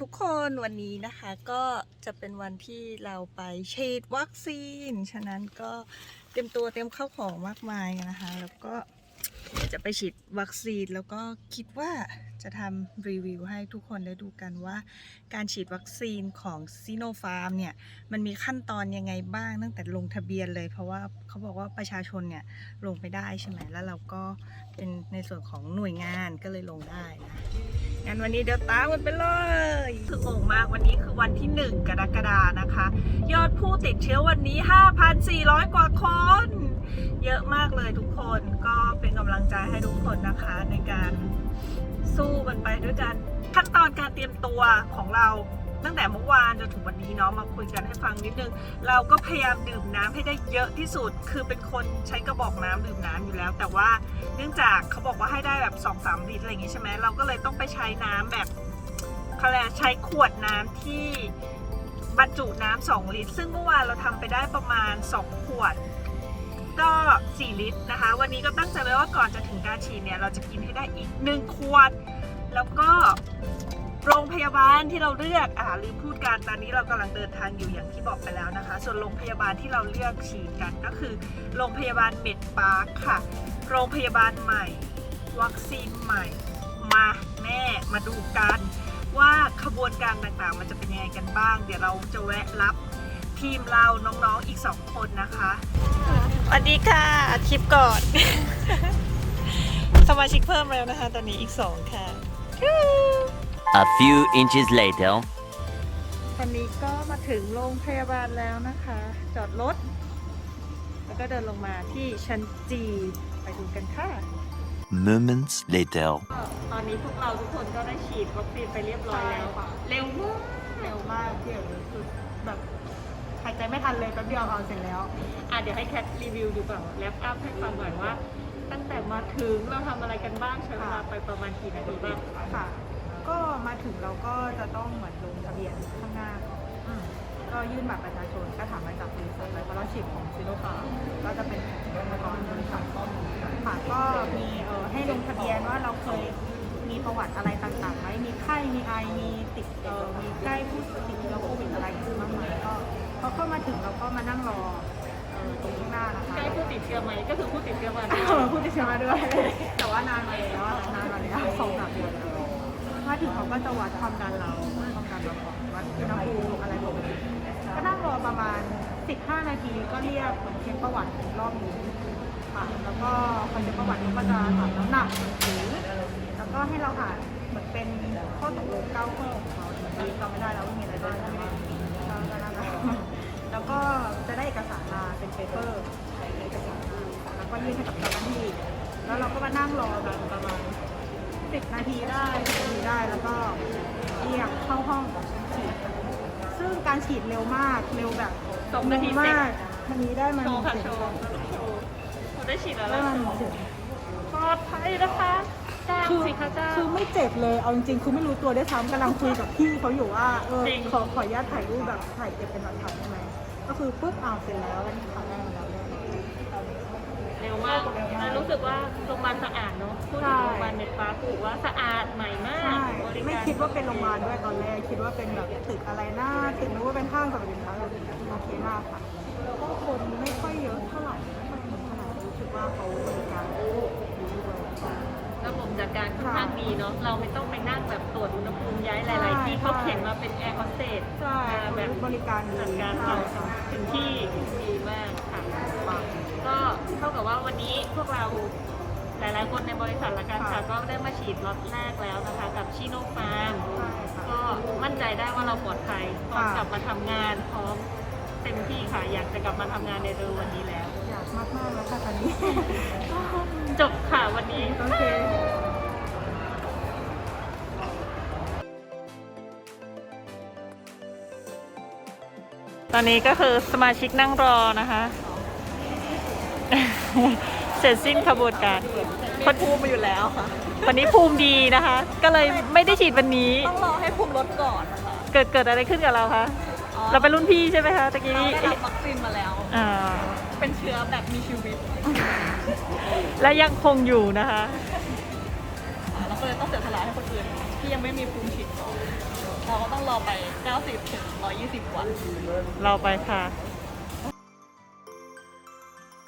ทุกคนวันนี้นะคะก็จะเป็นวันที่เราไปฉีดวัคซีน ฉะนั้นก็เตรียมตัวเตรียมข้าวของมากมายนะคะ แล้วก็จะไปฉีดวัคซีนแล้วก็คิดว่าจะทำรีวิวให้ทุกคนได้ดูกันว่า การฉีดวัคซีนของซีโนฟาร์มเนี่ย มันมีขั้นตอนยังไงบ้างตั้งแต่ลงทะเบียนเลย เพราะว่าเขาบอกว่าประชาชนเนี่ย ลงไปได้ใช่ไหมแล้วเราก็เป็นในส่วนของหน่วยงานก็เลยลงได้นะ งั้นวันนี้เดี๋ยวตามกันไปเลยคืองงมากวันนี้คือวันที่ 1 กรกฎานะคะ ยอดผู้ติดเชื้อวันนี้ 5,400 กว่าคน เยอะมากเลยทุกคนก็เป็นกำลังใจให้ทุกคนนะคะในการสู้กันไปด้วยกัน ขั้นตอนการเตรียมตัวของเรา ตั้งแต่เมื่อวานจนถึงวันนี้เนาะมาคุยกันให้ฟังนิดนึง เราก็พยายามดื่มน้ำให้ได้เยอะที่สุด คือเป็นคนใช้กระบอกน้ำดื่มน้ำอยู่แล้ว แต่ว่าเนื่องจากเขาบอกว่าให้ได้แบบ2อสามลิตรอะไรอย่างงี้ใช่ไหมเราก็เลยต้องไปใช้น้ำแบบเขาเรียกใช้ขวดน้ำที่บรรจุน้ำสองลิตร ซึ่งเมื่อวานเราทำไปได้ประมาณ 2 ขวด ก็ 4 ลิตรนะคะ วันนี้ก็ตั้งใจไว้ว่าก่อนจะถึงการฉีดเนี่ย เราจะกินให้ได้อีก 1 ขวด แล้วก็ โรงพยาบาลที่เราเลือกอ่าลืมพูดกันตอนนี้เรากำลังเดินทางอยู่อย่างที่บอกไปแล้วนะคะ ส่วนโรงพยาบาลที่เราเลือกฉีดกันก็คือโรงพยาบาลเมดปาร์คค่ะ โรงพยาบาลใหม่ วัคซีนใหม่ มาแม่มาดูกัน ว่าขบวนการต่างๆ มันจะเป็นยังไงกันบ้าง เดี๋ยวเราจะแวะรับทีมเราน้องๆอีก2คนนะคะสวัสดีค่ะคลิปก่อน สมาชิกเพิ่มแล้วนะคะ ตอนนี้อีก2ค่ะ A few inches later. ตอนนี้ก็มาถึงโรงพยาบาลแล้วนะคะ จอดรถ แล้วก็เดินลงมาที่ชั้นจีไปดูกันค่ะ Moments later. ตอนนี้พวกเราทุกคนก็ได้ฉีดวัคซีนไปเรียบร้อยแล้วใช่ค่ะ เร็วมากเร็วมากเดี๋ยวคือแบบหายใจไม่ทันเลยแป๊บเดียวเอาเสร็จแล้ว อะเดี๋ยวให้แคทรีวิวดูก่อนแลปอัพให้ฟังหน่อยว่า ตั้งแต่มาถึงเราทำอะไรกันบ้างใช้เวลาไปประมาณกี่นาทีบ้างค่ะก็ มาถึงเราก็จะต้องเหมือนลงทะเบียนข้างหน้าก่อนก็ยื่นบัตรประชาชนก็ถามมาจากบริษัทอะไรเพราะเราฉีดของซิโนฟาร์มก็จะเป็นของก่อนบริษัทค่ะก็มีเอ่อให้ลงทะเบียนว่าเราเคยมีประวัติอะไรต่างๆไหมมีไข้มีไอมีติดเอ่อมีใกล้ผู้ติดเชื้อโควิดอะไรบ้างไหมก็พอเข้ามาถึงเราก็มานั่งรอเอ่อตรงข้างหน้านะคะ ใกล้ผู้ติดเชื้อไหมก็คือผู้ติดเชื้อมาเออพูดติดเชื้อมาด้วย แต่ว่านานมาแล้วอะนานมาแล้วสองสามเดือนแล้ว ถึงเขาก็จะวัดความดันเราความดันเราก่อนวัดอุณหภูมิอะไรปกติก็นั่งรอประมาณ 15 นาทีก็เรียกเหมือนเช็คประวัติรอบนี้ค่ะแล้วก็พอเช็คประวัติก็จะถามน้ำหนักสูงแล้วก็ให้เราอ่านเหมือนเป็นข้อตกลงเก้าข้อของเขาตอนนี้จำไม่ได้แล้วว่ามีอะไรบ้างแต่ว่าก็ก็นั่นแหละแล้วก็จะได้เอกสารมาเป็นเปเปอร์เอกสารแล้วก็ยื่นให้กับเจ้าหน้าที่แล้วเราก็มานั่งรอกันประมาณ สิบนาทีได้สิบนาทีได้แล้วก็เรียกเข้าห้องฉีดซึ่งการฉีดเร็วมากเร็วแบบสองนาทีเร็วเสร็จ มากวันนี้ได้มาโชว์ค่ะเจ็ดโชว์โชว์เราได้ฉีดแล้วได้แล้วมาเจ็ด ปลอดภัยนะคะจ้างคือสิคะจ้าง คือไม่เจ็บเลย เอาจริงๆ คือไม่รู้ตัวได้วยซ้ำกำลังคุยกับพี่เขาอยู่ว่า เออ จริง ขอขออนุญาตถ่ายรูปแบบถ่ายเก็บเป็นหลักฐานได้ไหม ก็คือปุ๊บเอาเสร็จแล้วแล้วถ่ายได้มาแล้วเรียบร้อยเร็วมากแล้วรู้สึกว่าโรงพยาบาลสะอาดเนาะพูด เมดปาร์คถือว่าสะอาดใหม่มากใช่บริกรไม่คิดว่าเป็นโรงพยาบาลด้วยตอนแรกคิดว่าเป็นแบบตึกอะไรน่าตึกนึกว่าเป็นห้างสรรพสินค้าแบบโอเคมากค่ะแล้วก็คนไม่ค่อยเยอะเท่าไหร่ไม่ค่อยเยอะเท่าไหร่รู้สึกว่าเขาบริการดีด้วยระบบจัดการค่อนข้างดีเนาะเราไม่ต้องไปนั่งแบบตรวจอุณหภูมิย้ายหลาย ๆ ที่เขาเข็นมาเป็นแอร์โฮสเตสใช่มาแบบบริการดีจัดการใช่เราใช่ถึงที่ดีมากค่ะก็เท่ากับว่าวันนี้พวกเราห ลายๆคนในบริษัทละกันค่ะ ก็ได้มาฉีดล็อตแรกแล้วนะคะ กับชิโนฟาร์มก็มั่นใจได้ว่าเราปลอดภัยพร้อมกลับมาทำงานพร้อมเต็มที่ค่ะ อยากจะกลับมาทำงานในเร็ววันนี้แล้ว อยากมากๆแล้วค่ะตอนนี้ จบค่ะวันนี้ โอเคตอนนี้ก็คือสมาชิกนั่งรอนะคะ เสร็จสิ้นขบวนการคนภูมิมาอยู่แล้วค่ะ วันนี้ภูมิดีนะคะ ก็เลยไม่ได้ฉีดวันนี้ ต้องรอให้ภูมิลดก่อนนะคะเกิดเกิดอะไรขึ้นกับเราคะอ๋อเราเป็นรุ่นพี่ใช่ไหมคะตะกี้เรานี้ได้รับวัคซีนมาแล้ว อ่าเป็นเชื้อแบบมีชีวิตและยังคงอยู่นะคะอ่าเราก็เลยต้องเสียสละให้คนอื่นที่ยังไม่มีภูมิชิดก่อนเราก็ต้องรอไป 90ถึง120 วัน เราไปค่ะ